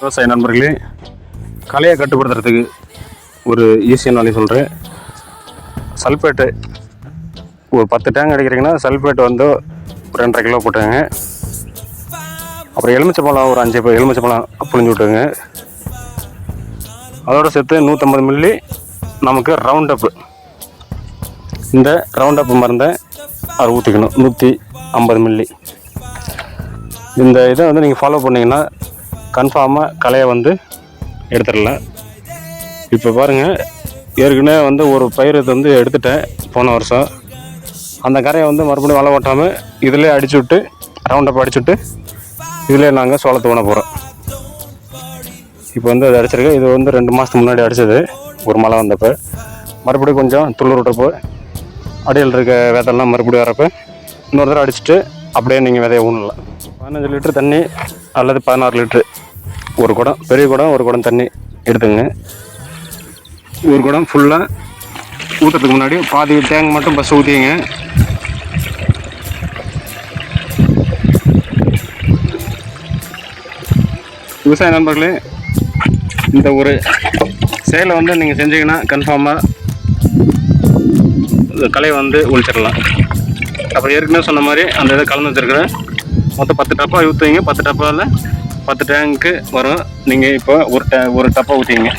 விவசாய நண்பர்களே கலையை கட்டுப்படுத்துறதுக்கு ஒரு ஈஸியான வழி சொல்கிறேன் சல்ஃபேட்டு ஒரு பத்து டேங்க் அடிக்கிறீங்கன்னா சல்ஃபேட் வந்து ஒரு ரெண்டரை கிலோ போட்டுங்க அப்புறம் எலுமிச்சப்பழம் ஒரு அஞ்சு எலுமிச்சப்பழம் புழிஞ்சு விட்டுங்க அதோடு சேர்த்து நூற்றம்பது மில்லி நமக்கு ரவுண்ட் அப்பு இந்த ரவுண்ட் அப் மருந்தை அதை ஊற்றிக்கணும் நூற்றி ஐம்பது மில்லி இந்த இதை வந்து நீங்கள் ஃபாலோ பண்ணிங்கன்னா கன்ஃபார்மாக கலையை வந்து எடுத்துடலாம். இப்போ பாருங்கள் ஏற்கனவே வந்து ஒரு பயிர் வந்து எடுத்துட்டேன் போன வருஷம். அந்த கரையை வந்து மறுபடியும் வலை ஓட்டாமல் இதிலே அடிச்சு விட்டு ரவுண்டப் அடிச்சு விட்டு இதிலே நாங்கள் சோளத்தை ஊன போகிறோம் இப்போ வந்து அது அடிச்சிருக்கேன். இது வந்து ரெண்டு மாதத்துக்கு முன்னாடி அடிச்சது. ஒரு மழை வந்தப்போ. மறுபடியும் கொஞ்சம் துளிர் விட்டப்போ அடியில் இருக்க வேதெல்லாம் மறுபடியும் வரப்போ இன்னொரு தடவை அடிச்சுட்டு அப்படியே நீங்கள் விதைய ஊனலாம். பதினஞ்சு லிட்டர் தண்ணி அல்லது பதினாறு லிட்ரு ஒரு குடம் பெரிய குடம் ஒரு குடம் தண்ணி எடுத்துங்க ஒரு குடம் ஃபுல்லாக ஊற்றுறதுக்கு முன்னாடி பாதி தேங்க் மட்டும் பஸ் ஊற்றிங்க விவசாய நண்பர்களே இந்த ஒரு செயலை வந்து நீங்கள் செஞ்சீங்கன்னா கன்ஃபார்மாக கலை வந்து ஒழிச்சிடலாம். அப்புறம் ஏற்கனவே சொன்ன மாதிரி அந்த இதை கலந்து வச்சுருக்கிறேன். மொத்தம் பத்து டப்பா ஊற்றுவீங்க பத்து டப்பாவில் பத்து டேங்க்கு வரும். நீங்கள் இப்போ ஒரு டே ஒரு டப்பா ஊற்றிங்க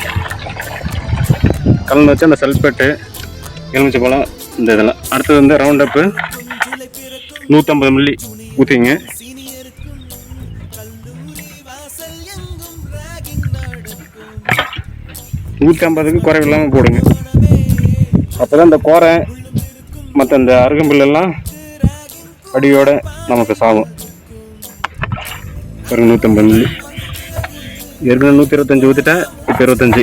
கலந்து வச்சு அந்த சல்பேட்டு எலுமிச்சை பழம் இந்த இதெல்லாம். அடுத்தது வந்து ரவுண்ட் அப்பு நூற்றம்பது மில்லி ஊற்றிங்க நூற்றி ஐம்பதுக்கு குறைவில்லாமல் போடுங்க. அப்போ தான் இந்த கோரை மற்ற இந்த அருகம்புல்லெல்லாம் அடியோட நமக்கு சாகும் ஒரு நூற்றம்பது மில்லி ஏற்கனவே நூற்றி இருபத்தஞ்சி ஊற்றிட்டேன் இப்போ இருபத்தஞ்சி.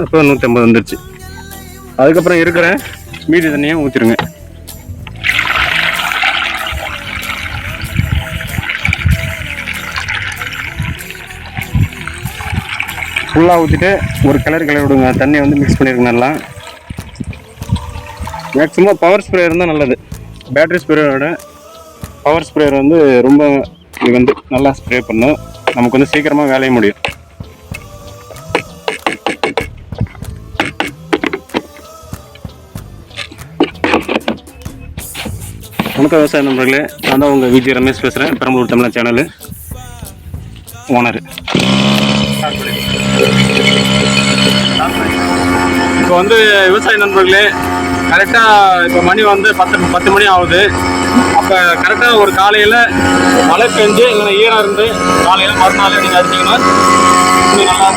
அப்போ நூற்றம்பது வந்துடுச்சு அதுக்கப்புறம் இருக்கிற மீதி தண்ணியை ஊற்றிடுங்க ஃபுல்லாக ஊற்றிட்டு ஒரு கிளறு கிளறி விடுங்க. தண்ணியை வந்து மிக்ஸ் பண்ணிருங்க நல்லா. மேக்ஸிமம் பவர் ஸ்ப்ரேயர் இருந்தால் நல்லது. பேட்ரி ஸ்ப்ரேயோட பவர் ஸ்ப்ரேயர் வந்து ரொம்ப இது வந்து நல்லா ஸ்ப்ரே பண்ணும். நமக்கு வந்து சீக்கிரமாக வேலைய முடியும். வணக்கம் விவசாய நண்பர்களே நான் தான் உங்கள் விஜய் ரமேஷ் பேசுகிறேன் பெரம்பலூர் தமிழா சேனலு. ஓனர். இப்போ வந்து விவசாய நண்பர்களே கரெக்டாக இப்போ மணி வந்து பத்து பத்து மணி ஆகுது. அப்போ கரெக்டாக ஒரு காலையில் மழை பெஞ்சு இல்லைன்னா ஈரம் இருந்து காலையில் மறுநாள் நீங்கள் அடிச்சிங்கன்னா நல்லா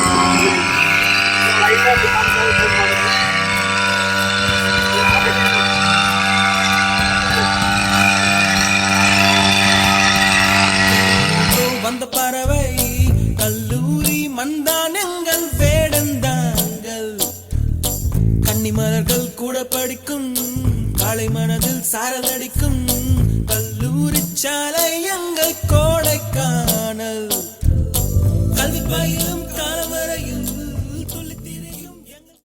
வந்த பறவை கல்லூரி மந்தா அடிக்கும் காலை மனதில் சாரல் அடிக்கும் கல்லூரி சாலை எங்க